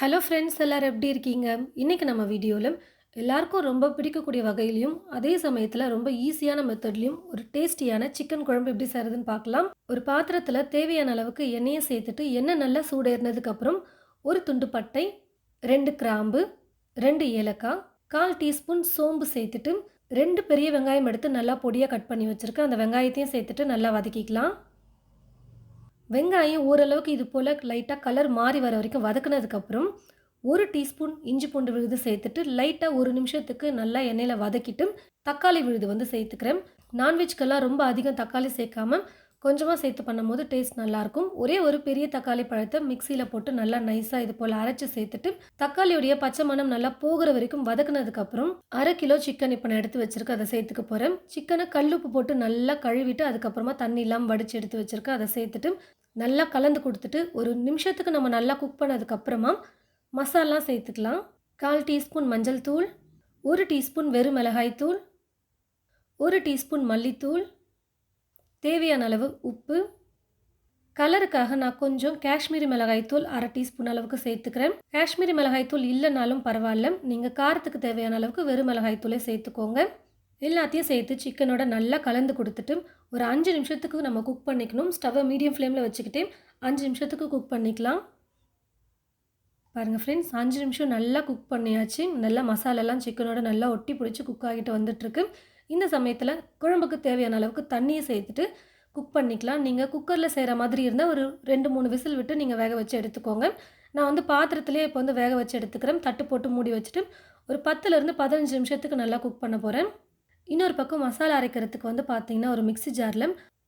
Hello friends எல்லாரும் எப்படி இருக்கீங்க? இன்றைக்கி நம்ம வீடியோவில் எல்லாருக்கும் ரொம்ப பிடிக்கக்கூடிய வகையிலையும் அதே சமயத்தில் ரொம்ப ஈஸியான மெத்தட்லையும் ஒரு டேஸ்டியான சிக்கன் குழம்பு எப்படி செய்கிறதுன்னு பார்க்கலாம். ஒரு பாத்திரத்தில் தேவையான அளவுக்கு எண்ணெயை சேர்த்துட்டு எண்ணெய் நல்லா சூடேறினதுக்கப்புறம் ஒரு துண்டு பட்டை ரெண்டு கிராம்பு ரெண்டு ஏலக்காய் கால் டீஸ்பூன் சோம்பு சேர்த்துட்டு ரெண்டு பெரிய வெங்காயம் எடுத்து நல்லா பொடியாக கட் பண்ணி வச்சுருக்கேன் அந்த வெங்காயத்தையும் சேர்த்துட்டு நல்லா வதக்கிக்கலாம். வெங்காயம் ஓரளவுக்கு இது போல் லைட்டாக கலர் மாறி வர வரைக்கும் வதக்குனதுக்கப்புறம் ஒரு டீஸ்பூன் இஞ்சி பூண்டு விழுது சேர்த்துட்டு லைட்டாக ஒரு நிமிஷத்துக்கு நல்லா எண்ணெயில் வதக்கிட்டு தக்காளி விழுது வந்து சேர்த்துக்கிறேன். நான்வெஜ்க்கெல்லாம் ரொம்ப அதிகம் தக்காளி சேர்க்காம கொஞ்சமாக சேர்த்து பண்ணும்போது டேஸ்ட் நல்லாயிருக்கும். ஒரே ஒரு பெரிய தக்காளி பழத்தை மிக்சியில் போட்டு நல்லா நைஸாக இது போல் அரைச்சி சேர்த்துட்டு தக்காளியுடைய பச்சை மணம் நல்லா போகிற வரைக்கும் வதக்குனதுக்கப்புறம் அரை கிலோ சிக்கன் இப்போ நான் எடுத்து வச்சுருக்கேன். அதை சேர்த்துக்க போகிறேன் சிக்கனை கல்லுப்பு போட்டு நல்லா கழுவிட்டு அதுக்கப்புறமா தண்ணி இல்லாமல் வடித்து எடுத்து வச்சுருக்கேன். அதை சேர்த்துட்டு நல்லா கலந்து கொடுத்துட்டு ஒரு நிமிஷத்துக்கு நம்ம நல்லா குக் பண்ணதுக்கப்புறமா மசாலா சேர்த்துக்கலாம். கால் டீஸ்பூன் மஞ்சள் தூள் ஒரு டீஸ்பூன் வெறும் மிளகாய் தூள் ஒரு டீஸ்பூன் மல்லித்தூள் தேவையான அளவு உப்பு. கலருக்காக நான் கொஞ்சம் காஷ்மீரி மிளகாய் தூள் அரை டீஸ்பூன் அளவுக்கு சேர்த்துக்கிறேன். காஷ்மீரி மிளகாய் தூள் இல்லைனாலும் பரவாயில்ல. நீங்கள் காரத்துக்கு தேவையான அளவுக்கு வெறும் மிளகாய் தூளை சேர்த்துக்கோங்க. எல்லாத்தையும் சேர்த்து சிக்கனோட நல்லா கலந்து கொடுத்துட்டு ஒரு அஞ்சு நிமிஷத்துக்கு நம்ம குக் பண்ணிக்கணும். ஸ்டவ்வை மீடியம் ஃப்ளேமில் வச்சுக்கிட்டே அஞ்சு நிமிஷத்துக்கு குக் பண்ணிக்கலாம். பாருங்கள் ஃப்ரெண்ட்ஸ் அஞ்சு நிமிஷம் நல்லா குக் பண்ணியாச்சு. நல்லா மசாலாலாம் சிக்கனோட நல்லா ஒட்டி பிடிச்சி குக் ஆகிட்டு வந்துட்டுருக்கு. இந்த சமயத்தில் குழம்புக்கு தேவையான அளவுக்கு தண்ணியை சேர்த்துட்டு குக் பண்ணிக்கலாம். நீங்கள் குக்கரில் செய்கிற மாதிரி இருந்தால் ஒரு ரெண்டு மூணு விசில் விட்டு நீங்கள் வேக வச்சு எடுத்துக்கோங்க. நான் வந்து பாத்திரத்துலேயே இப்போ வந்து வேக வச்சு எடுத்துக்கிறேன். தட்டு போட்டு மூடி வச்சுட்டு ஒரு பத்துலேருந்து பதினஞ்சு நிமிஷத்துக்கு நல்லா குக் பண்ண போகிறேன் இன்னொரு பக்கம் மசாலா அரைக்கிறதுக்கு வந்து பார்த்தீங்கன்னா ஒரு மிக்ஸி ஜாரில்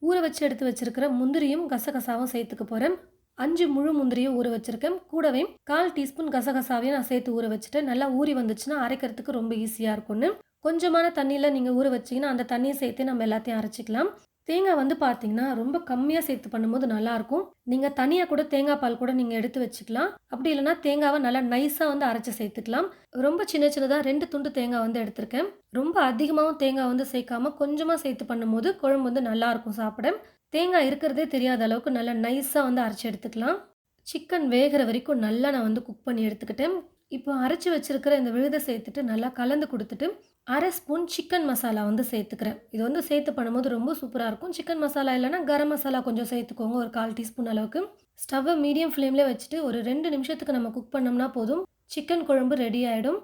ஊற வச்சு எடுத்து வச்சுருக்கிற முந்திரியும் கசகசாவும் சேர்த்துக்க போகிறேன் அஞ்சு முழு முந்திரியும் ஊற வச்சுருக்கேன். கூடவே கால் டீஸ்பூன் கசகசாவையும் நான் சேர்த்து ஊற வச்சுட்டு நல்லா ஊறி வந்துச்சுன்னா அரைக்கிறதுக்கு ரொம்ப ஈஸியாக இருக்கும்னு. கொஞ்சமான தண்ணியில் நீங்கள் ஊற வச்சிங்கன்னா அந்த தண்ணியை சேர்த்து நம்ம எல்லாத்தையும் அரைச்சிக்கலாம். தேங்காய் வந்து பார்த்தீங்கன்னா ரொம்ப கம்மியாக சேர்த்து பண்ணும்போது நல்லாயிருக்கும். நீங்கள் தனியாக கூட தேங்காய் பால் கூட நீங்கள் எடுத்து வச்சுக்கலாம். அப்படி இல்லைனா தேங்காவை நல்லா நைஸாக வந்து அரைச்சி சேர்த்துக்கலாம். ரொம்ப சின்ன சின்னதாக ரெண்டு துண்டு தேங்காய் வந்து எடுத்திருக்கேன். ரொம்ப அதிகமாகவும் தேங்காய் வந்து சேர்க்காம கொஞ்சமாக சேர்த்து பண்ணும்போது குழம்பு வந்து நல்லாயிருக்கும் சாப்பிட. தேங்காய் இருக்கிறதே தெரியாத அளவுக்கு நல்லா நைஸாக வந்து அரைச்சி எடுத்துக்கலாம். சிக்கன் வேகிற வரைக்கும் நல்லா நான் வந்து குக் பண்ணி எடுத்துக்கிட்டேன். இப்போ அரைச்சி வச்சுருக்கிற இந்த விழுதை சேர்த்துட்டு நல்லா கலந்து கொடுத்துட்டு அரை ஸ்பூன் சிக்கன் மசாலா வந்து சேர்த்துக்கிறேன். இது வந்து சேர்த்து பண்ணும்போது ரொம்ப சூப்பராக இருக்கும். சிக்கன் மசாலா இல்லைனா கரம் மசாலா கொஞ்சம் சேர்த்துக்கோங்க ஒரு கால் டீஸ்பூன் அளவுக்கு. ஸ்டவ்வை மீடியம் ஃப்ளேம்லேயே வச்சுட்டு ஒரு ரெண்டு நிமிஷத்துக்கு நம்ம குக் பண்ணோம்னா போதும். சிக்கன் குழம்பு ரெடி ஆகிடும்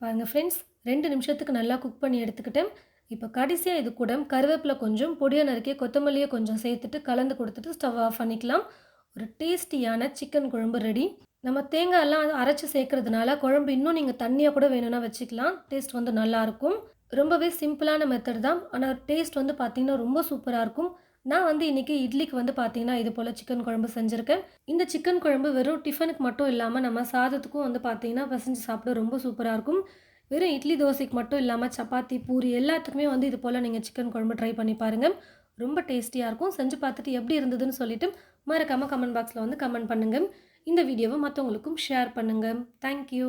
பாருங்கள் ஃப்ரெண்ட்ஸ் ரெண்டு நிமிஷத்துக்கு நல்லா குக் பண்ணி எடுத்துக்கிட்டேன். இப்போ கடைசியாக இது கூட கருவேப்பிலை கொஞ்சம் பொடியை நறுக்கி கொத்தமல்லியை கொஞ்சம் சேர்த்துட்டு கலந்து கொடுத்துட்டு ஸ்டவ் ஆஃப் பண்ணிக்கலாம். ஒரு டேஸ்டியான சிக்கன் குழம்பு ரெடி. நம்ம தேங்காயெல்லாம் அரைச்சி சேர்க்கறதுனால குழம்பு இன்னும் நீங்கள் தண்ணியாக கூட வேணும்னா வச்சுக்கலாம். டேஸ்ட் வந்து நல்லாயிருக்கும் ரொம்பவே சிம்பிளான மெத்தட் தான். ஆனால் டேஸ்ட் வந்து பார்த்திங்கன்னா ரொம்ப சூப்பராக இருக்கும். நான் வந்து இன்றைக்கி இட்லிக்கு வந்து பார்த்தீங்கன்னா இது போல் சிக்கன் குழம்பு செஞ்சுருக்கேன். இந்த சிக்கன் குழம்பு வெறும் டிஃபனுக்கு மட்டும் இல்லாமல் நம்ம சாதத்துக்கும் வந்து பார்த்தீங்கன்னா பசஞ்சு சாப்பிட ரொம்ப சூப்பராக இருக்கும். வெறும் இட்லி தோசைக்கு மட்டும் இல்லாமல் சப்பாத்தி பூரி எல்லாத்துக்குமே வந்து இது போல் நீங்கள் சிக்கன் குழம்பு ட்ரை பண்ணி பாருங்கள் ரொம்ப டேஸ்டியாக இருக்கும். செஞ்சு பார்த்துட்டு எப்படி இருந்ததுன்னு சொல்லிவிட்டு மறக்காமல் கமெண்ட் பாக்ஸில் வந்து கமெண்ட் பண்ணுங்கள் இந்த வீடியோவை மற்றவங்களுக்கும் ஷேர் பண்ணுங்கள் தேங்க்யூ